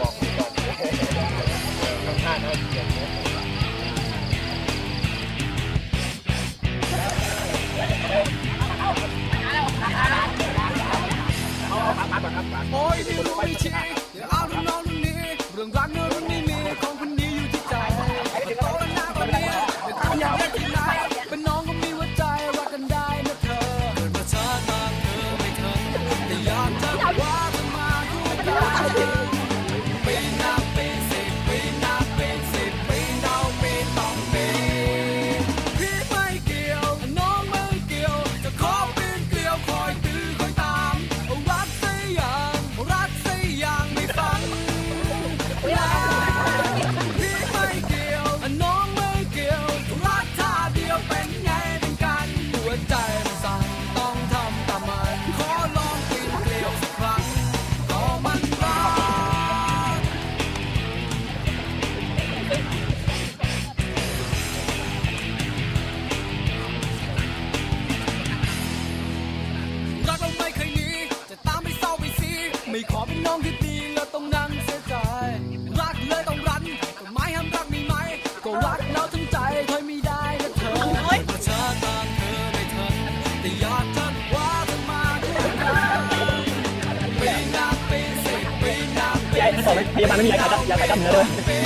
บอกคุก่อนข้างหน้าน่าเกลียดโอ้ยพี่ลุยชิ ไม่ขอเป็นน้องที่ดีแล้วต้องนั่งเสียใจ รักเลยต้องรันก็ไม่ห้ามรักมีไหม ก็รักแล้วทั้งใจถอยไม่ได้นะเธอว่าเธอตามเธอไม่ทันแต่อยากจะคว้าเธอมาด้วยกันปีหน้าปีสิบปีหน้าปีไอ้บอกพยาบาลไม่มียาขายยาขายกล้ามเนื้อเลย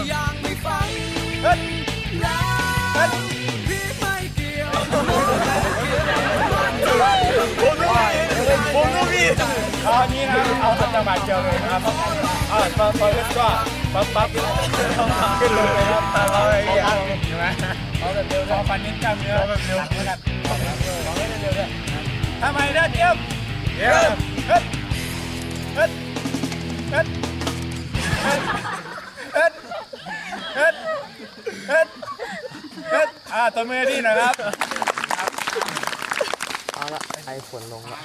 เอาอันนี้นะเอาสัญญาบัตรเจอเลยนะครับเอ่าพอพอแล้วก็ปั๊บปั๊บขึ้นเลยครับเอาอะไรอย่างเห็นไหมเอาแบบเร็วเอาฟันนิ้นกล้ามเนื้อแบบเร็วนะครับเอาแบบเร็วเอาให้เร็วด้วยทำไมนะเจี๊ยบเจี๊ยบเฮ็ดเฮ็ดเฮ็ดเฮ็ดเฮ็ดเฮ็ดเฮ็ดเฮ็ดอ่าตัวมือดีน่อยครับเอาละไอฝนลงละ